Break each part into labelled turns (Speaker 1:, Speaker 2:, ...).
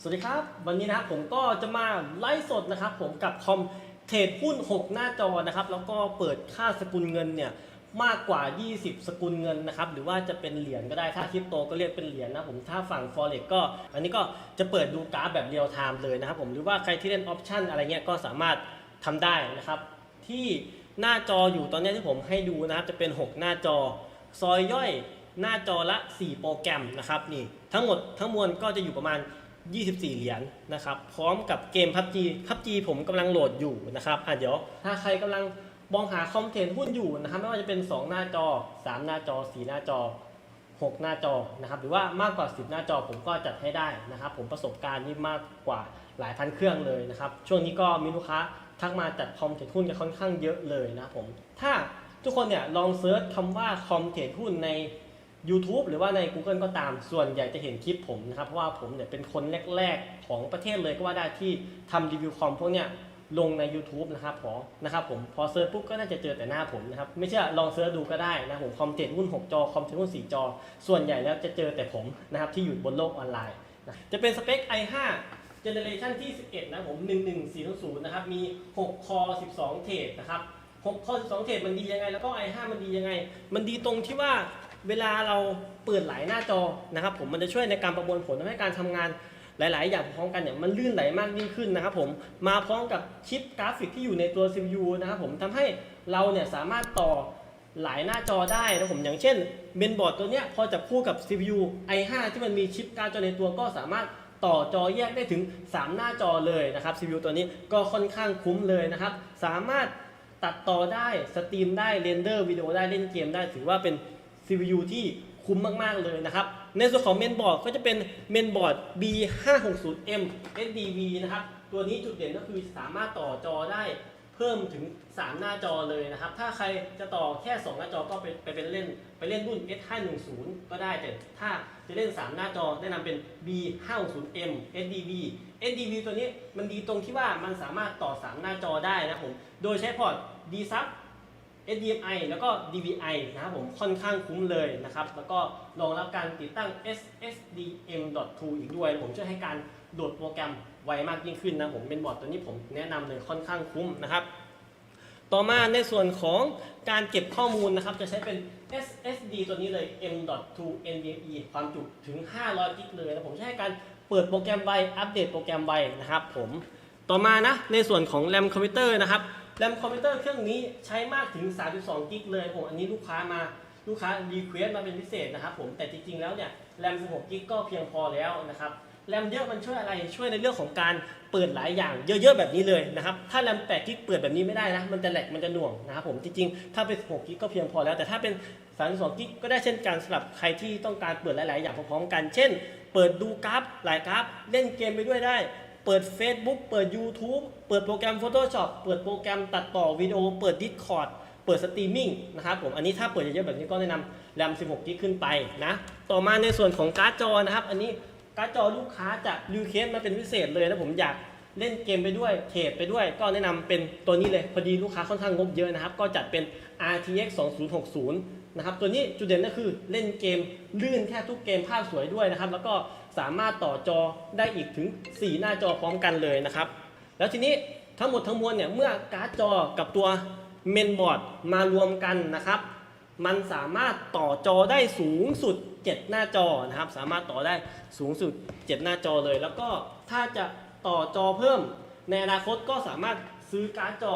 Speaker 1: สวัสดีครับ วันนี้นะครับผมก็จะมาไลฟ์สดนะครับ ผมกับคอมเทรดหุ้น 6 หน้าจอนะครับ แล้วก็เปิดค่าสกุลเงินเนี่ยมากกว่า 20 สกุลเงินนะครับ หรือว่าจะเป็นเหรียญก็ได้ ถ้าคริปโตก็เรียกเป็นเหรียญนะผม ถ้าฝั่ง forex ก็ อันนี้ก็จะเปิดดูกราฟแบบเรียลไทม์เลยนะครับผม หรือว่าใครที่เล่นออปชันอะไรเงี้ยก็สามารถทำได้นะครับ ที่หน้าจออยู่ตอนนี้ที่ผมให้ดูนะครับ จะเป็น 6 หน้าจอ ซอยย่อยหน้าจอละ 4 โปรแกรมนะครับนี่ ทั้งหมดทั้งมวลก็จะอยู่ประมาณ 24 เหรียญนะครับ พร้อมกับเกม PUBG PUBG ผมกำลังโหลดอยู่นะครับอะเดี๋ยว ถ้าใครกำลังมองหาคอมเทนต์หุ้นอยู่นะครับ ไม่ว่าจะเป็น 2 หน้าจอ 3 หน้าจอ 4 หน้าจอ 6 หน้าจอนะครับ หรือว่ามากกว่า 10 หน้าจอผมก็จัดให้ได้นะครับ ผมประสบการณ์นี่มากกว่าหลายพันเครื่องเลยนะครับ ช่วงนี้ก็มีลูกค้าทักมาจัดคอมเทรดหุ้นกันค่อนข้างเยอะเลยนะครับผม ถ้าทุกคนเนี่ยลองเซิร์ชคำว่าคอมเทรดหุ้นใน YouTube หรือว่าใน Google ก็ตามส่วนใหญ่จะเห็นคลิปผมนะครับ เพราะว่าผมเนี่ยเป็นคนแรกๆ ของประเทศเลยก็ว่าได้ที่ทำรีวิวคอมพวกเนี้ยลงใน YouTube นะครับพอนะครับผมพอเซิร์ชปุ๊บก็น่าจะเจอแต่หน้าผมนะครับไม่เชื่อลองเซิร์ชดูก็ได้นะผมคอมเทรดหุ้น 6 จอ คอมเทรดหุ้น 4 จอ ส่วนใหญ่แล้วจะเจอแต่ผมนะครับที่อยู่บนโลกออนไลน์นะจะเป็นสเปค i5 Generation ที่ 11 นะผม 11400 นะครับ มี 6 คอ 12 เทรดนะครับ 6 คอ 12 เทรดมันดียังไง แล้วก็ i5 มันดียังไง มันดีตรงที่ว่า เวลาเราเปิดหลายหน้าจอนะครับ ผมมันจะช่วยในการประมวลผลทำให้การทำงานหลาย ๆ อย่างพร้อมกันเนี่ยมันลื่นไหลมากยิ่งขึ้นนะครับผมมาพร้อมกับชิปกราฟิกที่อยู่ในตัว CPU นะครับผมทำให้เราเนี่ยสามารถต่อหลายหน้าจอได้นะผมอย่างเช่นเมนบอร์ดตัวเนี้ยพอจับคู่กับ CPU i5 ที่มันมีชิปการ์ดจอในตัวก็สามารถต่อจอแยกได้ถึง 3 หน้าจอเลยนะครับ CPU ตัวนี้ก็ค่อนข้างคุ้มเลยนะครับ สามารถตัดต่อได้ สตรีมได้ เรนเดอร์วิดีโอได้ เล่นเกมได้ ถือว่าเป็น CPU ที่คุ้มมาก ๆ เลยนะครับ ในส่วนของเมนบอร์ดก็จะเป็นเมนบอร์ด B560M SDV นะครับ ตัวนี้จุดเด่นก็คือสามารถต่อจอได้เพิ่มถึง 3 หน้าจอเลยนะครับ ถ้าใครจะต่อแค่ 2 หน้าจอก็ไปไปเป็นเล่นไปเล่นรุ่น S510 ก็ได้ แต่ถ้าจะเล่น 3 หน้าจอแนะนำเป็น B560M SDV SDV ตัวนี้มันดีตรงที่ว่ามันสามารถต่อ 3 หน้าจอได้นะครับผม โดยใช้พอร์ต D sub HDMI แล้วก็ DVI นะครับผมค่อนข้างคุ้มเลยนะครับ แล้วก็รองรับการติดตั้ง SSDM.2 อีกด้วยผมช่วยให้การโหลดโปรแกรมไวมากยิ่งขึ้นนะผมเป็นบอร์ดตัวนี้ผมแนะนำเลยค่อนข้างคุ้มนะครับ ต่อมาในส่วนของการเก็บข้อมูลนะครับ จะใช้เป็น SSD ตัวนี้เลย M.2 NVMe ความจุถึง 500กิกเลยนะผมใช้ให้การเปิดโปรแกรมไวอัปเดตโปรแกรมไวนะครับผมต่อมานะในส่วนของ RAM คอมพิวเตอร์นะครับ แรมคอมพิวเตอร์เครื่องนี้ใช้มากถึง 32 กิกเลยผมอันนี้ลูกค้ามาลูกค้ารีเควสมาเป็นพิเศษนะครับผมแต่จริงๆแล้วเนี่ยแรม 16 กิกก็เพียงพอแล้วนะครับแรมเยอะมันช่วยอะไรช่วยในเรื่องของการเปิดหลายอย่างเยอะๆแบบนี้เลยนะครับถ้าแรม 8 กิกเปิดแบบนี้ไม่ได้นะมันจะแหลกมันจะหน่วงนะครับผมจริงๆถ้าเป็น 16 กิกก็เพียงพอแล้ว แต่ถ้าเป็น 32 กิกก็ได้เช่นกันสำหรับใครที่ต้องการเปิดหลายๆ อย่างพร้อมๆกัน เช่น เปิดดูกราฟหลายกราฟเล่นเกมไปด้วยได้ เปิด Facebook เปิด YouTube เปิดโปรแกรม Photoshop เปิดโปรแกรมตัดต่อวิดีโอ เปิด Discord เปิดสตรีมมิ่งนะครับผม อันนี้ถ้าเปิดเยอะๆแบบนี้ก็แนะนำแรม 16กิกขึ้นไปนะ ต่อมาในส่วนของการ์ดจอนะครับ อันนี้การ์ดจอลูกค้าจะรีเคสมาเป็นพิเศษเลยนะผมอยากเล่นเกมไปด้วยเทรดไปด้วย ก็แนะนำเป็นตัวนี้เลย พอดีลูกค้าค่อนข้างงบเยอะนะครับ ก็จัดเป็น RTX 2060นะครับ ตัวนี้จุดเด่นก็คือเล่นเกมลื่นแทบทุกเกมภาพสวยด้วยนะครับ แล้วก็ สามารถต่อจอได้อีกถึง 4 หน้าจอพร้อมกันเลยนะครับ แล้วทีนี้ทั้งหมดทั้งมวลเนี่ยเมื่อการ์ดจอกับตัวเมนบอร์ดมารวมกันนะครับ มันสามารถต่อจอได้สูงสุด 7 หน้าจอนะครับ สามารถต่อได้สูงสุด 7 หน้าจอเลย แล้วก็ถ้าจะต่อจอเพิ่มในอนาคตก็สามารถซื้อการ์ดจอ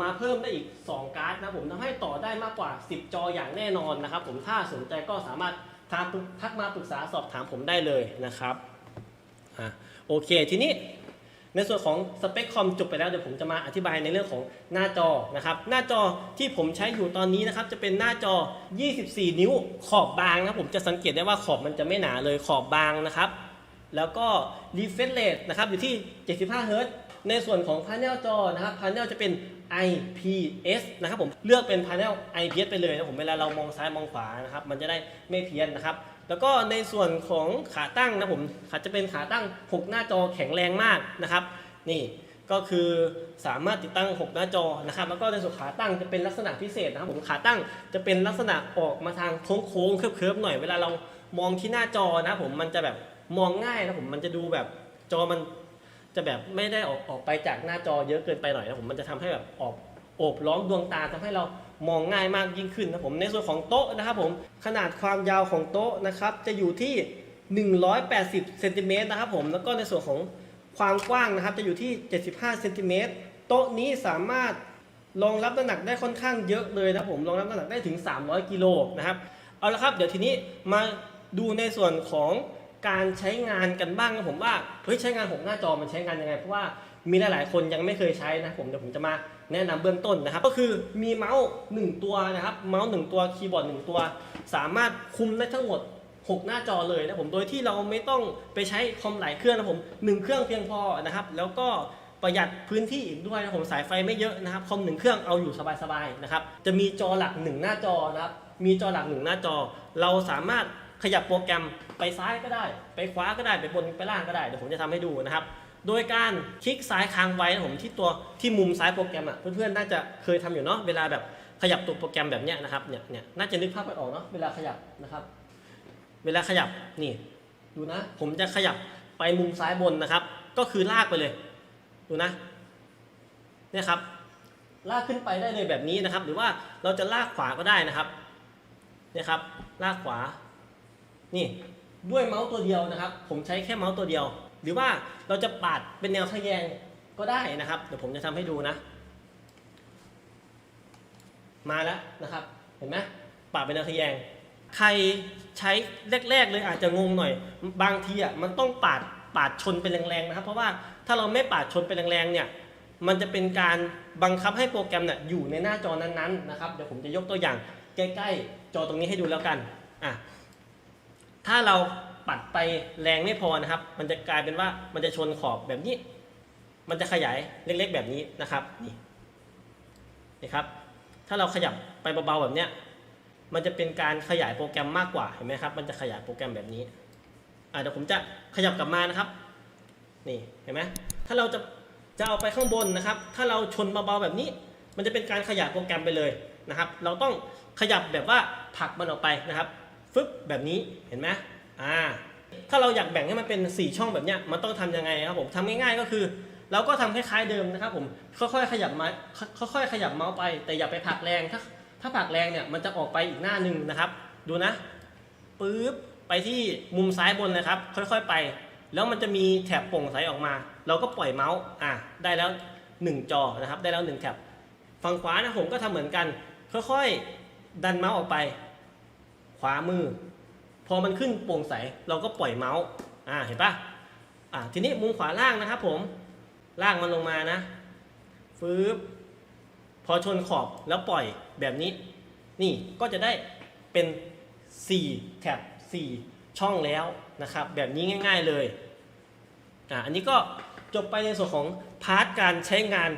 Speaker 1: มาเพิ่มได้อีก 2 การ์ดนะผมทำให้ต่อได้มากกว่า 10 จออย่างแน่นอนนะครับ ผมถ้าสนใจก็สามารถ ทักทักมาปรึกษาสอบถามผมได้เลยนะครับอะโอเคทีนี้ในส่วนของสเปคคอมจบไปแล้วเดี๋ยวผมจะมาอธิบายในเรื่องของหน้าจอนะครับ หน้าจอที่ผมใช้อยู่ตอนนี้นะครับ จะเป็นหน้าจอ 24 นิ้วขอบบางนะผมจะสังเกตได้ว่าขอบมันจะไม่หนาเลยขอบบางนะครับ แล้วก็ refresh rate นะครับอยู่ที่ 75เฮิรต ในส่วนของ panel จอนะครับ panel จะเป็น IPS นะครับผมเลือกเป็น panel IPS ไปเลยนะผมเวลาเรามองซ้ายมองขวานะครับมันจะได้ไม่เพี้ยนนะครับแล้วก็ในส่วนของขาตั้งนะผมขาจะเป็นขาตั้ง 6 หน้าจอแข็งแรงมากนะครับ นี่ก็คือสามารถติดตั้ง 6 หน้าจอนะครับ แล้วก็ในส่วนขาตั้งจะเป็นลักษณะพิเศษนะครับผมขาตั้งจะเป็นลักษณะออกมาทางโค้งๆเคิร์ฟๆหน่อยเวลาเรามองที่หน้าจอนะผมมันจะแบบมองง่ายนะผมมันจะดูแบบจอมัน จะแบบไม่ได้ออกออกไปจากหน้าจอเยอะเกินไปหน่อยนะผมมันจะทำให้แบบออกโอบล้อมดวงตาทำให้เรามองง่ายมากยิ่งขึ้นนะผมในส่วนของโต๊ะนะครับผมขนาดความยาวของโต๊ะนะครับจะอยู่ที่ 180เซนติเมตรนะครับผมแล้วก็ในส่วนของความกว้างนะครับจะอยู่ที่ 75เซนติเมตรโต๊ะนี้สามารถรองรับน้ำหนักได้ค่อนข้างเยอะเลยนะผมรองรับน้ำหนักได้ถึง 300 กิโลนะครับเอาละครับเดี๋ยวทีนี้มาดูในส่วนของ การใช้งานกันบ้างนะผมว่าเฮ้ยใช้งานของหน้าจอมันใช้งานยังไงเพราะว่ามีหลาย ๆ คนยังไม่เคยใช้นะผมเดี๋ยวผมจะมาแนะนำเบื้องต้นนะครับ ก็คือมีเมาส์หนึ่งตัวนะครับ เมาส์หนึ่งตัวคีย์บอร์ดหนึ่งตัว สามารถคุมได้ทั้งหมด 6 หน้าจอเลยนะผมโดยที่เราไม่ต้องไปใช้คอมหลายเครื่องนะผมหนึ่งเครื่องเพียงพอนะครับ แล้วก็ประหยัดพื้นที่อีกด้วยนะผมสายไฟไม่เยอะนะครับคอมหนึ่งเครื่องเอาอยู่สบายๆนะครับจะมีจอหลักหนึ่งหน้าจอนะครับมีจอหลักหนึ่งหน้าจอ เราสามารถ ขยับโปรแกรมไปซ้ายก็ได้ ไปขวาก็ได้ไปบนไปล่างก็ได้เดี๋ยวผมจะทำให้ดูนะครับ โดยการคลิกซ้ายค้างไว้นะผมที่ตัวที่มุมซ้ายโปรแกรมอะเพื่อนๆน่าจะเคยทำอยู่เนาะเวลาแบบขยับตัวโปรแกรมแบบเนี้ยนะครับเนี่ยเนี่ยน่าจะนึกภาพไปออกเนาะเวลาขยับนะครับ เวลาขยับนี่ดูนะ ผมจะขยับไปมุมซ้ายบนนะครับ ก็คือลากไปเลย ดูนะเนี่ยครับ ลากขึ้นไปได้เลยแบบนี้นะครับ หรือว่าเราจะลากขวาก็ได้นะครับเนี่ยครับ ลากขวา นี่ด้วยเมาส์ตัวเดียวนะครับ ผมใช้แค่เมาส์ตัวเดียว หรือว่าเราจะปาดเป็นแนวทะแยงก็ได้นะครับ เดี๋ยวผมจะทำให้ดูนะ มาแล้วนะครับ เห็นไหมปาดเป็นแนวทะแยง ใครใช้แรก ๆ เลยอาจจะงงหน่อย บางทีอะมันต้องปาดปาดชนเป็นแรงๆนะครับ เพราะว่าถ้าเราไม่ปาดชนเป็นแรงๆเนี่ยมันจะเป็นการบังคับให้โปรแกรมเนี่ยอยู่ในหน้าจอนั้นๆนะครับ เดี๋ยวผมจะยกตัวอย่างใกล้ๆ จอตรงนี้ให้ดูแล้วกัน อะ ถ้าเราปัดไปแรงไม่พอนะครับ มันจะกลายเป็นว่ามันจะชนขอบแบบนี้ มันจะขยายเล็กๆแบบนี้นะครับนี่นี่ครับ ถ้าเราขยับไปเบาๆแบบเนี้ยมันจะเป็นการขยายโปรแกรมมากกว่าเห็นไหมครับ มันจะขยายโปรแกรมแบบนี้อ่าเดี๋ยวผมจะขยับกลับมานะครับ นี่เห็นไหมถ้าเราจะจะเอาไปข้างบนนะครับ ถ้าเราชนเบาๆแบบนี้ มันจะเป็นการขยายโปรแกรมไปเลยนะครับ เราต้องขยับแบบว่าผลักมันออกไปนะครับ ฟึบแบบนี้เห็นไหมอ่าถ้าเราอยากแบ่งให้มันเป็น 4 ช่องแบบเนี้ยมันต้องทำยังไงครับผมทำง่ายๆก็คือเราก็ทำคล้ายๆเดิมนะครับผมค่อยๆขยับมาค่อยๆขยับเมาส์ไป แต่อย่าไปผลักแรงถ้าถ้าผลักแรงเนี่ยมันจะออกไปอีกหน้าหนึ่งนะครับ ดูนะปึ๊บไปที่มุมซ้ายบนนะครับ ค่อยๆไป แล้วมันจะมีแถบโปร่งใสออกมา เราก็ปล่อยเมาส์อะได้แล้ว 1 จอนะครับ ได้แล้ว 1 แถบฝั่งขวานะผมก็ทำเหมือนกัน ค่อยๆ ดันเมาส์ออกไป ขวามือ พอมันขึ้นโปร่งใสเราก็ปล่อยเมาส์อ่าเห็นปะอ่าทีนี้มุมขวาล่างนะครับผมล่างมันลงมานะฟืบพอชนขอบแล้วปล่อยแบบนี้ นี่ก็จะได้เป็น 4 แท็บ 4 ช่องแล้วนะครับ แบบนี้ง่าย ๆเลยอ่าอันนี้ก็จบไปในส่วนของพาร์ทการใช้งาน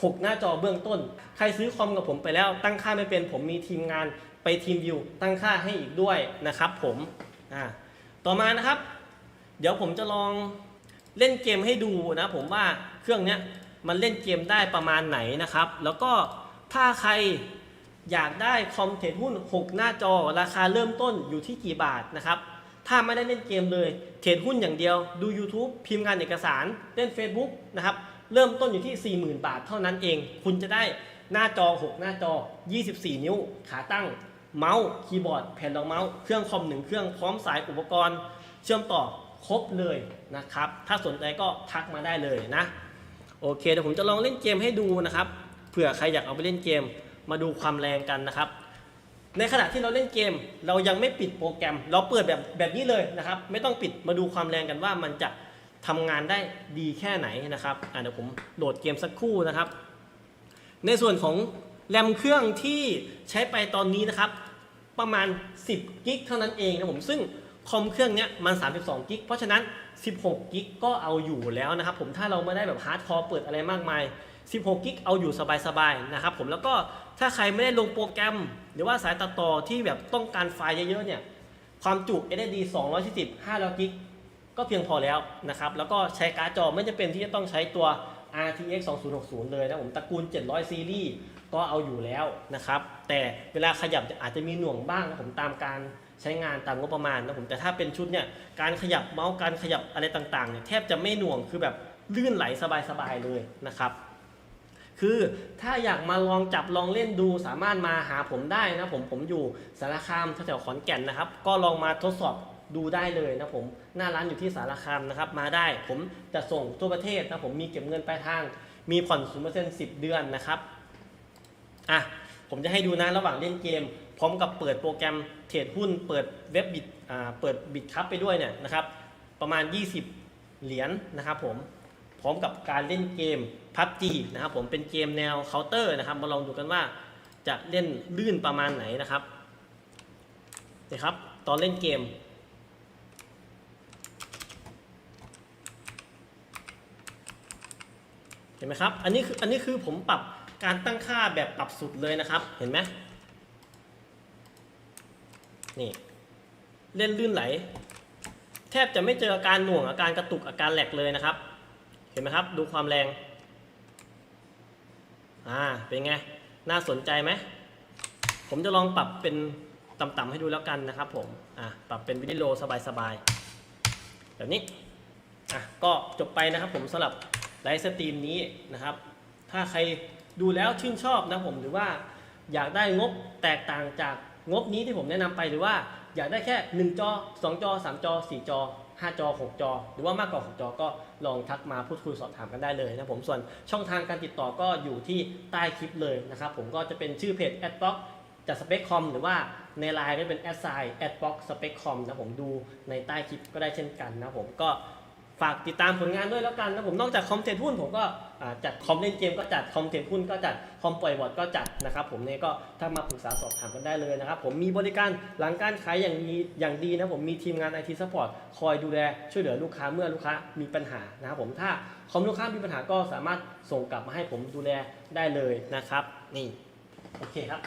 Speaker 1: 6 หน้าจอเบื้องต้น ใครซื้อคอมกับผมไปแล้ว ตั้งค่าไม่เป็นผมมีทีมงานไปทีมวิวตั้งค่าให้อีกด้วยนะครับผมอ่าต่อมานะครับ เดี๋ยวผมจะลองเล่นเกมให้ดูนะผมว่าเครื่องเนี้ยมันเล่นเกมได้ประมาณไหนนะครับ แล้วก็ถ้าใครอยากได้คอมเทรดหุ้น 6 หน้าจอราคาเริ่มต้นอยู่ที่กี่บาทนะครับถ้าไม่ได้เล่นเกมเลย เทรดหุ้นอย่างเดียว ดู YouTube พิมพ์งานเอกสาร เล่น Facebook นะครับ เริ่มต้นอยู่ที่ 40,000 บาทเท่านั้นเอง คุณจะได้หน้าจอ 6 หน้าจอ 24 นิ้ว ขาตั้ง เมาส์คีย์บอร์ด แผ่นรองเมาส์ เครื่องคอมหนึ่งเครื่องพร้อมสายอุปกรณ์ เชื่อมต่อครบเลยนะครับ ถ้าสนใจก็ทักมาได้เลยนะ โอเคเดี๋ยวผมจะลองเล่นเกมให้ดูนะครับ เผื่อใครอยากเอาไปเล่นเกม มาดูความแรงกันนะครับ ในขณะที่เราเล่นเกม เรายังไม่ปิดโปรแกรม เราเปิดแบบแบบนี้เลยนะครับ ไม่ต้องปิดมาดูความแรงกันว่ามันจะ ทำงานได้ดีแค่ไหนนะครับเดี๋ยวผมโหลดเกมสักครู่นะครับ ในส่วนของแรมเครื่องที่ใช้ไปตอนนี้นะครับ ประมาณ 10 กิกเท่านั้นเองนะผมซึ่งคอมเครื่องเนี้ยมัน 32 กิก เพราะฉะนั้น 16 กิกก็เอาอยู่แล้วนะครับ ผมถ้าเราไม่ได้แบบฮาร์ดคอร์เปิดอะไรมากมาย 16 กิกเอาอยู่สบายๆนะครับผมแล้วก็ถ้าใครไม่ได้ลงโปรแกรม หรือว่าสายตัดต่อที่แบบต้องการไฟล์เยอะๆเนี่ยความจุ SSD 240 500กิก ก็เพียงพอแล้วนะครับ แล้วก็ใช้การ์ดจอไม่จำเป็นที่จะต้องใช้ตัว RTX 2060 เลยนะผมตระกูล 700 ซีรีส์ก็เอาอยู่แล้วนะครับ แต่เวลาขยับอาจจะมีหน่วงบ้างนะผมตามการใช้งานตามงบประมาณนะผมแต่ถ้าเป็นชุดเนี่ยการขยับเมาส์การขยับอะไรต่างๆเนี่ยแทบจะไม่หน่วงคือแบบลื่นไหลสบายๆเลยนะครับ คือถ้าอยากมาลองจับลองเล่นดูสามารถมาหาผมได้นะผมผมอยู่สารคามแถวขอนแก่นนะครับ ก็ลองมาทดสอบ ดูได้เลยนะผม หน้าร้านอยู่ที่สารคามนะครับ มาได้ผมจะส่งทั่วประเทศนะผมมีเก็บเงินปลายทาง มีผ่อนศูนย์เปอร์เซ็นต์สิบเดือนนะครับอะผมจะให้ดูนะระหว่างเล่นเกม พร้อมกับเปิดโปรแกรมเทรดหุ้น เปิดเว็บบิตอ่าเปิดบิตคัพไปด้วยเนี่ยนะครับ ประมาณ 20 เหรียญนะครับผมพร้อมกับการเล่นเกม PUBG นะครับผมเป็นเกมแนวเคาน์เตอร์นะครับมาลองดูกันว่าจะเล่นลื่นประมาณไหนนะครับนี่ครับ ตอนเล่นเกม เห็นไหมครับ อันนี้คืออันนี้คือผมปรับการตั้งค่าแบบปรับสุดเลยนะครับ เห็นไหมนี่เล่นลื่นไหล แทบจะไม่เจออาการหน่วงอาการกระตุกอาการแหลกเลยนะครับ เห็นไหมครับ ดูความแรงอ่าเป็นไง น่าสนใจไหมผมจะลองปรับเป็นต่ำๆให้ดูแล้วกันนะครับผมอ่าปรับเป็นวิดีโอสบายๆแบบนี้อะก็จบไปนะครับผมสำหรับ ไลฟ์สตรีมนี้นะครับ ถ้าใครดูแล้วชื่นชอบนะผมหรือว่าอยากได้งบแตกต่างจากงบนี้ที่ผมแนะนำไปหรือว่าอยากได้แค่ 1 จอ 2 จอ 3 จอ 4 จอ 5 จอ 6 จอ หรือว่ามากกว่า 6 จอก็ลองทักมาพูดคุยสอบถามกันได้เลยนะผมส่วนช่องทางการติดต่อก็อยู่ที่ใต้คลิปเลยนะครับผมก็จะเป็นชื่อเพจ a d b o c k จัดสเปคคอมหรือว่าในไลน์ก็เป็น a d s i g n a d b l o c k spec com นะผมดูในใต้คลิปก็ได้เช่นกันนะผมก็ ฝากติดตามผลงานด้วยแล้วกันนะผมนอกจากคอมเทนต์หุ้นผมก็จัดคอมเล่นเกมก็จัดคอมเทนต์หุ้นก็จัดคอมปล่อยบอร์ดก็จัดนะครับผมเนี่ยก็ถ้ามาปรึกษาสอบถามกันได้เลยนะครับผมมีบริการหลังการขายอย่างดีอย่างดีนะผมมีทีมงาน IT Support คอยดูแลช่วยเหลือลูกค้าเมื่อลูกค้ามีปัญหานะครับผมถ้าคอมลูกค้ามีปัญหาก็สามารถส่งกลับมาให้ผมดูแลได้เลยนะครับนี่โอเคครับ